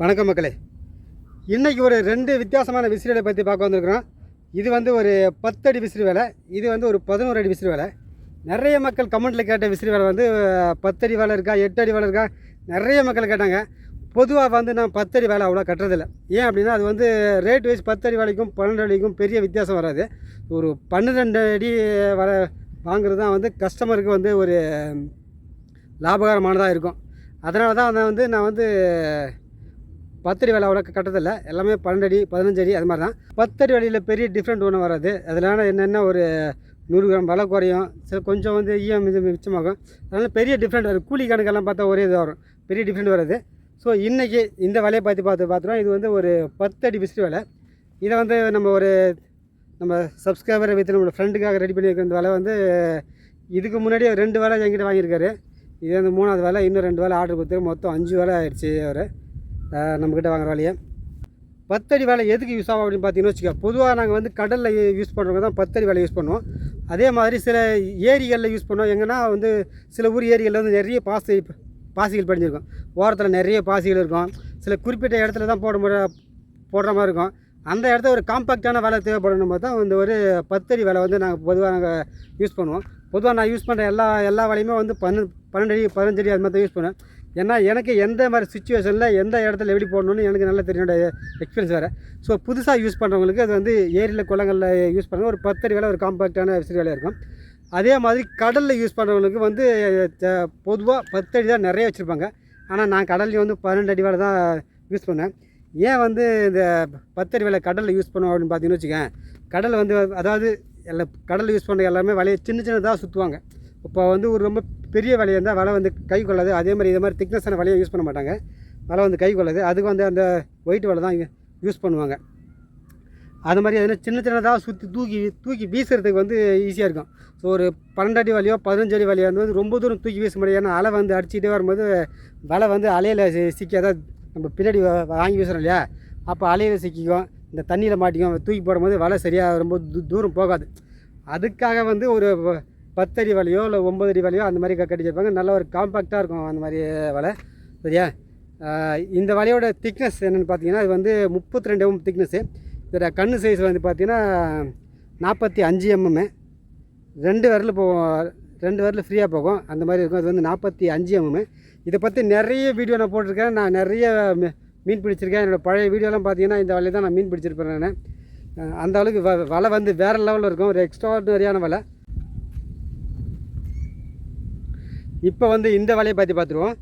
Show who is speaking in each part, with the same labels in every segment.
Speaker 1: வணக்கம் மக்களே. இன்றைக்கி ஒரு ரெண்டு வித்தியாசமான விசிறிகளை பற்றி பார்க்க வந்திருக்கிறோம். இது வந்து ஒரு பத்தடி விசிறி வேலை இது வந்து ஒரு பதினோரு அடி விசிறி வேலை. நிறைய மக்கள் கமெண்ட்டில் கேட்ட விசிறி வேலை வந்து பத்தடி வேலை இருக்கா எட்டு அடி வேலை இருக்கா நிறைய மக்கள் கேட்டாங்க. பொதுவாக வந்து நான் பத்தடி வேலை அவ்வளோ கட்டுறதில்ல. ஏன் அப்படின்னா அது வந்து ரேட் வைஸ் பத்தடி வேலைக்கும் பன்னெண்டு அடிக்கும் பெரிய வித்தியாசம் வராது. ஒரு பன்னிரெண்டு அடி வர வாங்குறது தான் வந்து கஸ்டமருக்கு வந்து ஒரு லாபகரமானதாக இருக்கும். அதனால தான் அதை வந்து நான் வந்து பத்தடி வேலை அவ்வளோ கட்டதில்லை எல்லாமே பன்னெண்டு அடி பதினஞ்சு அடி அது மாதிரி தான் பத்தடி வேலையில் பெரிய டிஃப்ரெண்ட் ஒன்றும் வராது. அதனால் என்னென்ன ஒரு நூறு கிராம் விலை குறையும். சில கொஞ்சம் வந்து ஈயம் இது மிச்சமாகும். அதனால் பெரிய டிஃப்ரெண்ட் வரும் கூலி கணக்கெல்லாம் பார்த்தா ஒரே இது வரும். பெரிய டிஃப்ரெண்ட் வராது. ஸோ இன்றைக்கி இந்த வேலையை பற்றி பார்த்து பார்த்துருவோம் இது வந்து ஒரு பத்தடி விசிறி வேலை. இதை வந்து நம்ம ஒரு நம்ம சப்ஸ்கிரைபரை வைத்து நம்மளோட ஃப்ரெண்டுக்காக ரெடி பண்ணியிருக்கிற இந்த வேலை வந்து இதுக்கு முன்னாடியே ரெண்டு வேலை என்கிட்ட வாங்கியிருக்காரு. இது வந்து மூணாவது வேலை. இன்னும் ரெண்டு வேலை ஆர்டர் கொடுத்து மொத்தம் அஞ்சு வேலை ஆயிடுச்சு அவர். நம்மக்கிட்ட வாங்குற வேலையை பத்தடி வேலை எதுக்கு யூஸ் ஆகும் அப்படின்னு பார்த்தீங்கன்னு வச்சுக்கோ பொதுவாக நாங்கள் வந்து கடலில் யூஸ் பண்ணுறவங்க தான் பத்தடி வேலை யூஸ் பண்ணுவோம். அதே மாதிரி சில ஏரிகளில் யூஸ் பண்ணுவோம். எங்கன்னா வந்து சில ஊர் ஏரிகளில் வந்து நிறைய பாசி பாசிகள் படிஞ்சிருக்கும். ஓரத்தில் நிறைய பாசிகள் இருக்கும். சில குறிப்பிட்ட இடத்துல தான் போட முறை போடுற மாதிரி இருக்கும். அந்த இடத்த ஒரு காம்பாக்டான வேலை தேவைப்படணும் போது தான் இந்த ஒரு பத்தடி வேலை வந்து நாங்கள் பொதுவாக நாங்கள் யூஸ் பண்ணுவோம். பொதுவாக நான் யூஸ் பண்ணுற எல்லா எல்லா வேலையுமே வந்து பன்னு பன்னெண்டு அடி பதினஞ்சடி அது மாதிரி தான் யூஸ் பண்ணுவேன். ஏன்னா எனக்கு எந்த மாதிரி சுச்சுவேஷனில் எந்த இடத்துல எப்படி போடணும்னு எனக்கு நல்லா தெரியும். எக்ஸ்பீரியன்ஸ் வேறு. ஸோ புதுசாக யூஸ் பண்ணுறவங்களுக்கு அது வந்து ஏரியில் குளங்களில் யூஸ் பண்ணுற ஒரு பத்தடி வேலை ஒரு காம்பாக்டான விசிறி வேலையாக இருக்கும். அதே மாதிரி கடலில் யூஸ் பண்ணுறவங்களுக்கு வந்து பொதுவாக பத்தடி தான் நிறைய வச்சுருப்பாங்க. ஆனால் நான் கடல்லையும் வந்து பன்னெண்டு அடி வேலை தான் யூஸ் பண்ணேன். ஏன் வந்து இந்த பத்தடி வேலை கடலில் யூஸ் பண்ணுவோம் அப்படின்னு பார்த்தீங்கன்னு வச்சுக்கேன் கடல் வந்து அதாவது எல்லா கடலில் யூஸ் பண்ணுற எல்லாமே வலையை சின்ன சின்னதாக சுற்றுவாங்க இப்போ வந்து ஒரு ரொம்ப பெரிய வலையாக இருந்தால் வலை வந்து கை கொள்ளாது. அதே மாதிரி இது மாதிரி திக்னஸான வலையை யூஸ் பண்ண மாட்டாங்க. வலை வந்து கை கொள்ளாது. அதுக்கு வந்து அந்த ஒயிட் வலை தான் யூஸ் பண்ணுவாங்க. அது மாதிரி எதுனா சின்ன சின்னதாக சுற்றி தூக்கி தூக்கி வீசுறதுக்கு வந்து ஈஸியாக இருக்கும். ஸோ ஒரு பன்னெண்டு அடி வலியோ பதினஞ்சு அடி வலியோ வந்து ரொம்ப தூரம் தூக்கி வீச முடியாது. ஏன்னா அலை வந்து அடிச்சுக்கிட்டே வரும்போது வலை வந்து அலையில் சிக்காத நம்ம பின்னாடி வாங்கி வீசுகிறோம் இல்லையா? அப்போ அலையில் சிக்கிக்கும். இந்த தண்ணியில் மாட்டிக்கும். தூக்கி போடும்போது வலை சரியாக ரொம்ப தூ- தூரம் போகாது. அதுக்காக வந்து ஒரு பத்தடி வலையோ இல்லை ஒம்பது அடி வலையோ அந்த மாதிரி கட்டிச்சிருப்பாங்க நல்ல ஒரு காம்பாக்டாக இருக்கும் அந்த மாதிரி வலை. சரியா? இந்த வலையோட திக்னஸ் என்னென்னு பார்த்தீங்கன்னா இது வந்து முப்பத்தி ரெண்டு எம்எம் mm திக்னஸ்ஸு இதோட கண்ணு சைஸ் வந்து பார்த்தீங்கன்னா நாற்பத்தி அஞ்சு எம்எம்மு ரெண்டு விரல் போகும். ரெண்டு விரல் ஃப்ரீயாக போகும். அந்த மாதிரி இருக்கும். அது வந்து நாற்பத்தி அஞ்சு எம்எம்மு இதை பற்றி நிறைய வீடியோ நான் போட்டிருக்கேன். நான் நிறைய மீன் பிடிச்சிருக்கேன். என்னோடய பழைய வீடியோலாம் பார்த்தீங்கன்னா இந்த வலையை தான் நான் மீன் பிடிச்சிருப்பேன் நான். அந்த அளவுக்கு வ வலை வந்து வேறு லெவலில் இருக்கும். ஒரு எக்ஸ்ட்ராடனரியான வலை. இப்போ வந்து இந்த வலையை பற்றி பார்த்துருவோம்.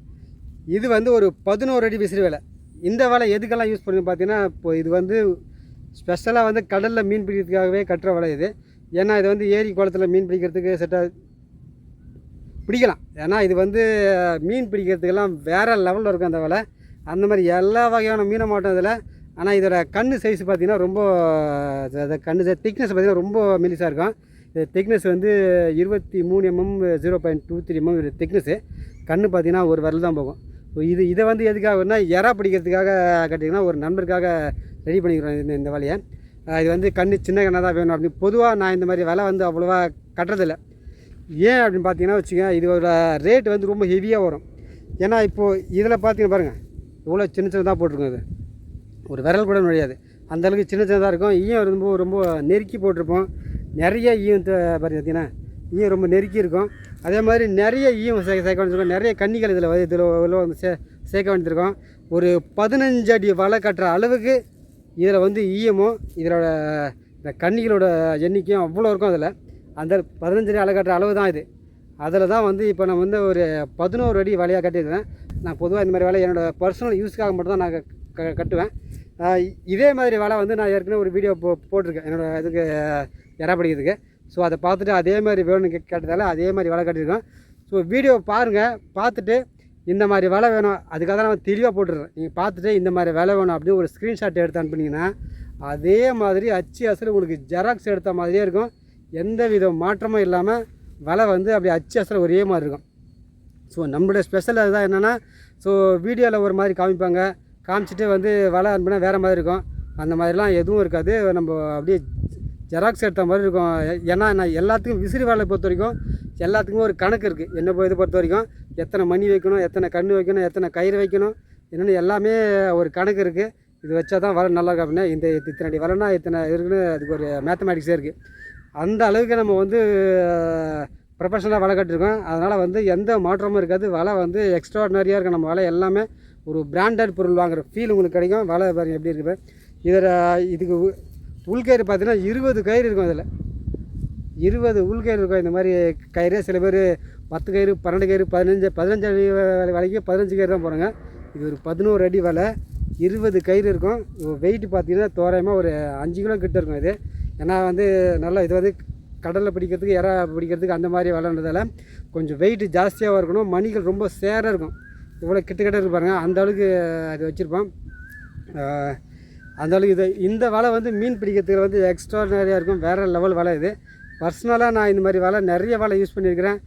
Speaker 1: இது வந்து ஒரு பதினோரு அடி விசிறு வேலை. இந்த வலை எதுக்கெல்லாம் யூஸ் பண்ணி பார்த்தீங்கன்னா இப்போ இது வந்து ஸ்பெஷலாக வந்து கடலில் மீன் பிடிக்கிறதுக்காகவே கட்டுற வலை இது. ஏன்னா இது வந்து ஏரி குளத்துல மீன் பிடிக்கிறதுக்கு செட்டாக பிடிக்கலாம். ஏன்னா இது வந்து மீன் பிடிக்கிறதுக்கெல்லாம் வேறு லெவலில் இருக்கும் அந்த வலை. அந்த மாதிரி எல்லா வகையான மீனை மாட்டோம் இதில். ஆனால் இதோட கண் சைஸ் பார்த்தீங்கன்னா ரொம்ப கண் திக்னஸ் பார்த்தீங்கன்னா ரொம்ப மெலிசாக இருக்கும். திக்னஸ் வந்து இருபத்தி மூணு MM zero point two three MM thickness கண்ணு பார்த்தீங்கன்னா ஒரு விரல் தான் போகும். இது இதை வந்து எதுக்காகனா எறா பிடிக்கிறதுக்காக கட்டிங்கன்னா ஒரு நண்பருக்காக ரெடி பண்ணிக்கிறோம் இந்த இந்த வலையை. இது வந்து கண்ணு சின்ன கண்ணாக தான் வேணும் அப்படின்னு. பொதுவாக நான் இந்த மாதிரி விலை வந்து அவ்வளோவா கட்டுறதில்ல. ஏன் அப்படின்னு பார்த்தீங்கன்னா வச்சுக்கோங்க இதோட ரேட் வந்து ரொம்ப ஹெவியாக வரும். ஏன்னா இப்போது இதில் பார்த்தீங்கன்னா பாருங்கள் இவ்வளோ சின்ன சின்னதாக போட்டிருக்கோம் இது. ஒரு விரல் கூட நுழையாது. அந்தளவுக்கு சின்ன சின்னதாக இருக்கும். ஈயம் ரொம்ப ரொம்ப நெருக்கி போட்டிருப்போம். நிறைய ஈயம் த- பார்த்தீங்கன்னா ஈயம் ரொம்ப நெருக்கி இருக்கும். அதே மாதிரி நிறைய ஈயம் சே சேர்க்க வேண்டியிருக்கும். நிறைய கன்னிகள் இதில் இதில் இதில் வந்து சே சேர்க்க வேண்டியிருக்கும். ஒரு பதினஞ்சு அடி வலை கட்டுற அளவுக்கு இதில் வந்து ஈயமும் இதோட இந்த கன்னிகளோட எண்ணிக்கையும் அவ்வளோ இருக்கும் அதில். அந்த பதினஞ்சு அடி அலை கட்டுற அளவு தான் இது. அதில் தான் வந்து இப்போ நான் வந்து ஒரு பதினோரு அடி வலையாக கட்டியிருக்கேன் நான் பொதுவாக இந்த மாதிரி வலை என்னோடய பர்சனல் யூஸ்க்காக மட்டும் தான் நான் க- கட்டுவேன். இதே மாதிரி வலை வந்து நான் ஏற்கனவே ஒரு வீடியோ போ போட்டிருக்கேன். என்னோடய இதுக்கு இறா பிடிக்கிறதுக்கு. ஸோ அதை பார்த்துட்டு அதே மாதிரி வேணும்னு கே- கேட்டதால அதே மாதிரி வலை கட்டியிருக்கோம் ஸோ வீடியோ பாருங்கள் பார்த்துட்டு இந்த மாதிரி வலை வேணும். அதுக்காக தான் நான் தெளிவாக போட்டுடுறேன் நீங்கள் பார்த்துட்டு இந்த மாதிரி வலை வேணும் அப்படின்னு ஒரு ஸ்க்ரீன்ஷாட் எடுத்து அனுப்புனீங்கன்னா அதே மாதிரி அச்சு அசல் உங்களுக்கு ஜெராக்ஸ் எடுத்த மாதிரியே இருக்கும். எந்த வித மாற்றமும் இல்லாமல் வலை வந்து அப்படி அச்சு அசல் ஒரே மாதிரி இருக்கும். ஸோ நம்மளுடைய ஸ்பெஷல் அதுதான் என்னென்னா ஸோ வீடியோவில் ஒரு மாதிரி காமிப்பாங்க. காமிச்சிட்டு வந்து வலை அனுப்புனா வேறு மாதிரி இருக்கும். அந்த மாதிரிலாம் எதுவும் இருக்காது. நம்ம அப்படியே ஜெராக்ஸ் எடுத்த மாதிரி இருக்கும். ஏ- ஏன்னா நான் எல்லாத்துக்கும் விசிறி வேலை பொறுத்த வரைக்கும் எல்லாத்துக்கும் ஒரு கணக்கு இருக்குது என்ன இதை பொறுத்த வரைக்கும் எத்தனை மணி வைக்கணும்? எத்தனை கன்று வைக்கணும்? எத்தனை கயிறு வைக்கணும்? என்னென்னு எல்லாமே ஒரு கணக்கு இருக்குது இது வச்சா தான் வலை நல்லா இருக்கும் அப்படின்னா இந்த இத்தனை அடி வலைனா இத்தனை இருக்குன்னு அதுக்கு ஒரு மேத்தமேட்டிக்ஸே இருக்குது அந்த அளவுக்கு நம்ம வந்து ப்ரொஃபஷனலாக வலை கட்டிருக்கோம். அதனால் வந்து எந்த மாற்றமும் இருக்காது. வலை வந்து எக்ஸ்ட்ராடினரியாக இருக்கும். நம்ம வலை எல்லாமே ஒரு பிராண்டட் பொருள் வாங்குற ஃபீல் உங்களுக்கு கிடைக்கும். வலை பாருங்க எப்படி இருக்குது இதில் இதுக்கு உ- உள்கயிறு பார்த்தீங்கன்னா இருபது கயிறு இருக்கும் அதில். இருபது உள்கயிறு இருக்கும். இந்த மாதிரி கயிறு சில பேர் பத்து கயிறு பன்னெண்டு கயிறு பதினஞ்சு பதினஞ்சு அடி வலைக்கு பதினஞ்சு கயிறு தான் போகிறாங்க இது ஒரு பதினோரு அடி வலை இருபது கயிறு இருக்கும். வெயிட் பார்த்தீங்கன்னா தோராயமாக ஒரு அஞ்சு கிலோ கிட்ட இருக்கும் இது. ஏன்னா வந்து நல்லா இது வந்து கடலில் பிடிக்கிறதுக்கு இறா பிடிக்கிறதுக்கு அந்த மாதிரி வலைன்றதால கொஞ்சம் வெயிட் ஜாஸ்தியாக இருக்கணும். மணிகள் ரொம்ப சேராக இருக்கும். இவ்வளோ கிட்ட கிட்ட இருக்கு அந்த அளவுக்கு அது வச்சுருப்போம். அந்த அளவுக்கு இது. இந்த வலை வந்து மீன் பிடிக்கிறதுக்கு வந்து எக்ஸ்ட்ராடினரியாக இருக்கும். வேறு லெவல் வலை இது. பர்சனலாக நான் இந்த மாதிரி வலை நிறைய வலை யூஸ் பண்ணியிருக்கிறேன்.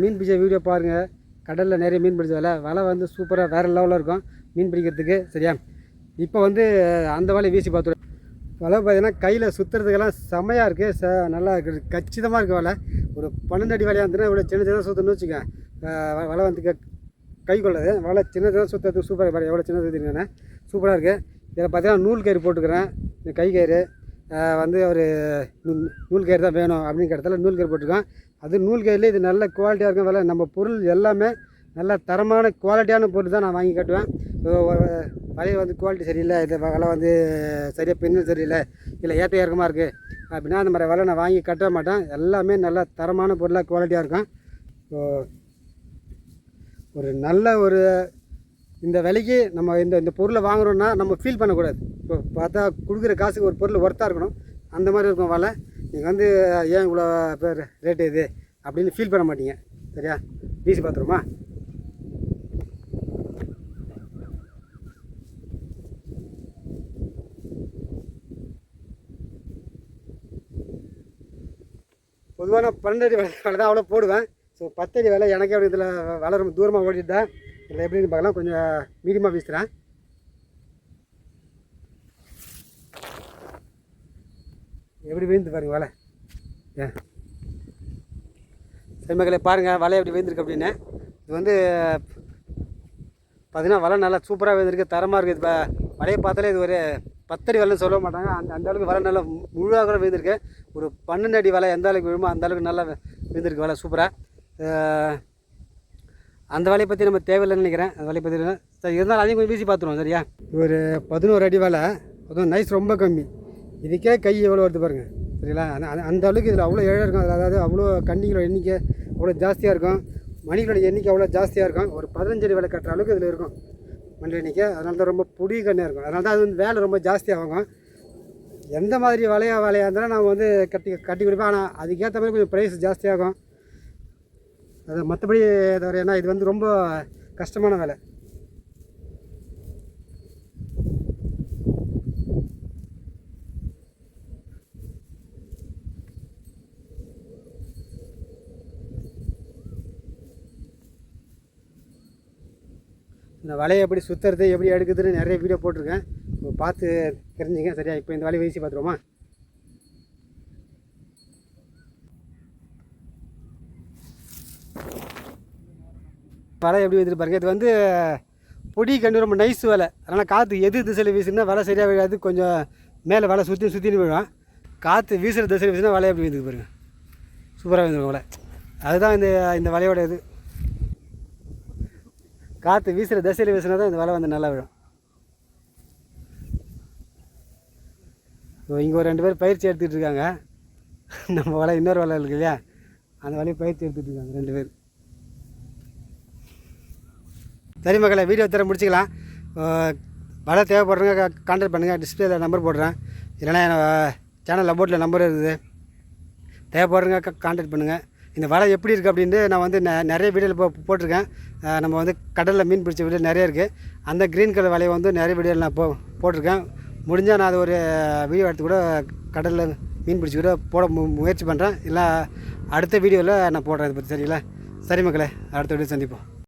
Speaker 1: மீன் பிடிச்ச வீடியோ பாருங்கள் கடலில் நிறைய மீன் பிடிச்ச வலை. வலை வந்து சூப்பராக வேறு லெவலில் இருக்கும் மீன் பிடிக்கிறதுக்கு. சரியா? இப்போ வந்து அந்த வலையை வீசி பார்த்துருவோம் வலை பார்த்தீங்கன்னா கையில் சுற்றுறதுக்கெல்லாம் செமையாக இருக்குது ச நல்லா இருக்குது கச்சிதமாக இருக்குது வலை. ஒரு பன்னெண்டு அடி வலையாக இருந்துன்னா இவ்வளோ சின்ன சின்ன சுற்றணும்னு வச்சுக்கோங்க. வலை வந்து கை கொள்ளது. வலை சின்னதாக சுற்றுறது சூப்பராக பாரு. எவ்வளோ சின்ன சுற்றிருக்கேன் சூப்பராக இருக்குது இதில் பார்த்தீங்கன்னா நூல் கயிறு போட்டுக்கிறேன். இந்த கை கயிறு. வந்து ஒரு நூல் கயிறு தான் வேணும் அப்படிங்கிற இடத்துல நூல் கயிறு போட்டிருக்கோம் அது நூல் கயிறில் இது நல்ல குவாலிட்டியாக இருக்கும் விலை நம்ம பொருள் எல்லாமே நல்ல தரமான குவாலிட்டியான பொருள் தான் நான் வாங்கி கட்டுவேன். வலையை வந்து குவாலிட்டி சரியில்லை. இது வலை வந்து சரியாக பின்னு சரியில்லை. இல்லை ஏற்ற இறக்கமாக இருக்குது அப்படின்னா அந்த மாதிரி வலை நான் வாங்கி கட்ட மாட்டேன். எல்லாமே நல்ல தரமான பொருளாக குவாலிட்டியாக இருக்கும். ஸோ ஒரு நல்ல ஒரு இந்த விலைக்கு நம்ம இந்த இந்த பொருளை வாங்குகிறோன்னா நம்ம ஃபீல் பண்ணக்கூடாது. இப்போ பார்த்தா கொடுக்குற காசுக்கு ஒரு பொருள் ஒர்த்தாக இருக்கணும். அந்த மாதிரி இருக்கும் வலை. நீங்கள் வந்து ஏன் இவ்வளோ பேர் ரேட்டு இது? அப்படின்னு ஃபீல் பண்ண மாட்டீங்க. சரியா? வீசி பார்த்துருமா பொதுவாக நான் பன்னெண்டு வேலை வேலை தான் அவ்வளோ போடுவேன். ஸோ பத்தடி வேலை எனக்கே அப்படி இதில் வேலை ரொம்ப தூரமாக ஓடிட்டு தான் இதில் எப்படின்னு பார்க்கலாம். கொஞ்சம் மீடியமாக வீசுகிறேன் எப்படி விழுந்து பாருங்க வலை. ஏன் சரி மகளே பாருங்கள் வலை எப்படி வீழ்ந்துருக்கு அப்படின்னு. இது வந்து பார்த்தீங்கன்னா வலை நல்லா சூப்பராக விழுந்திருக்கு தரமாக இருக்குது இப்போ வலையை பார்த்தாலே இது ஒரு பத்தடி வலைன்னு சொல்ல மாட்டாங்க. அந்த அந்த அளவுக்கு வலை நல்லா முழுவாக கூட விழுந்திருக்கு. ஒரு பன்னெண்டு அடி வலை எந்த அளவுக்கு விழுமோ அந்த அளவுக்கு நல்லா விழுந்திருக்கு வலை சூப்பராக அந்த வலையை பற்றி நம்ம தேவையில்லைன்னு நினைக்கிறேன். அந்த வலையை பற்றி சரி இருந்தாலும் அதையும் கொஞ்சம் வீசி பார்த்துருவோம் சரியா? ஒரு பதினோரு அடி வேலை அதுவும் நைஸ் ரொம்ப கம்மி. இதுக்கே கை எவ்வளோ வருது பாருங்கள் சரிங்களா? அந்த அந்த- அளவுக்கு இதில் அவ்வளோ ஏழை இருக்கும். அதாவது அவ்வளோ கண்ணிகளோட எண்ணிக்கை அவ்வளோ ஜாஸ்தியாக இருக்கும். மணிகளோட எண்ணிக்கை அவ்வளோ ஜாஸ்தியாக இருக்கும். ஒரு பதினஞ்சு அடி கட்டுற அளவுக்கு இதில் இருக்கும் மணி எண்ணிக்கை. அதனால தான் ரொம்ப புடி கண்ணாக இருக்கும். அதனால தான் அது வந்து வேலை ரொம்ப ஜாஸ்தியாகும் எந்த மாதிரி வலையாக வேலையாக இருந்தாலும் நான் வந்து கட்டி கட்டி கொடுப்பேன் ஆனால் அதுக்கேற்ற மாதிரி கொஞ்சம் ப்ரைஸ் ஜாஸ்தியாகும் அது மற்றபடி தவிர ஏன்னா இது வந்து ரொம்ப கஷ்டமான வேலை. இந்த வலையை எப்படி சுற்றுறது எப்படி எடுக்குதுன்னு நிறைய வீடியோ போட்டிருக்கேன். இப்போ பார்த்து தெரிஞ்சுங்க சரியா? இப்போ இந்த வலையை வீசி பார்த்துருவோமா? வலை எப்படி வந்துட்டு பாருங்க இது வந்து பொடி கண்டு ரொம்ப நைஸ் வலை. அதனால் காற்று எது திசையில் வீசுனா வலை சரியாக விழாது. கொஞ்சம் மேலே வலை சுற்றி சுற்றின்னு விழும். காற்று வீசுகிற திசையில் வீசுனா வலை எப்படி வந்துருக்கு பாருங்க. சூப்பராக வந்துடும் வலை. அதுதான் இந்த இந்த வலையோட இது. காற்று வீசுகிற திசையில் வீசினா தான் இந்த வலை வந்து நல்லா விழும். இப்போ இங்கே ஒரு ரெண்டு பேர் பயிற்சி எடுத்துகிட்டு இருக்காங்க. நம்ம வலை இன்னொரு வலை இருக்கு இல்லையா? அந்த வலையை பயிற்சி எடுத்துகிட்டு இருக்காங்க ரெண்டு பேர். சரி மக்களை வீடியோ தர முடிச்சிக்கலாம். வலை தேவைப்படுறவங்க கான்டாக்ட் பண்ணுங்கள் டிஸ்பிளேல நம்பர் போடுறேன். இல்லைன்னா சேனல் அபோட்டில் நம்பர் இருக்குது. தேவைப்படுறவங்க கான்டாக்ட் பண்ணுங்கள் இந்த வலை எப்படி இருக்குது அப்படின்ட்டு நான் வந்து நெ- நிறைய வீடியோவில் போ போட்டிருக்கேன். நம்ம வந்து கடலில் மீன் பிடிச்ச வீடியோ நிறைய இருக்குது அந்த க்ரீன் கலர் வலையை வந்து நிறைய வீடியோவில் நான் போ போட்டிருக்கேன். முடிஞ்சால் நான் அது ஒரு வீடியோ எடுத்து கூட கடலில் மீன் பிடிச்சி கூட போட மு முயற்சி பண்ணுறேன் இல்லை அடுத்த வீடியோவில் நான் போடுறேன் இதை பற்றி சரிங்களா? சரி மக்களே அடுத்த வீடியோ சந்திப்போம்.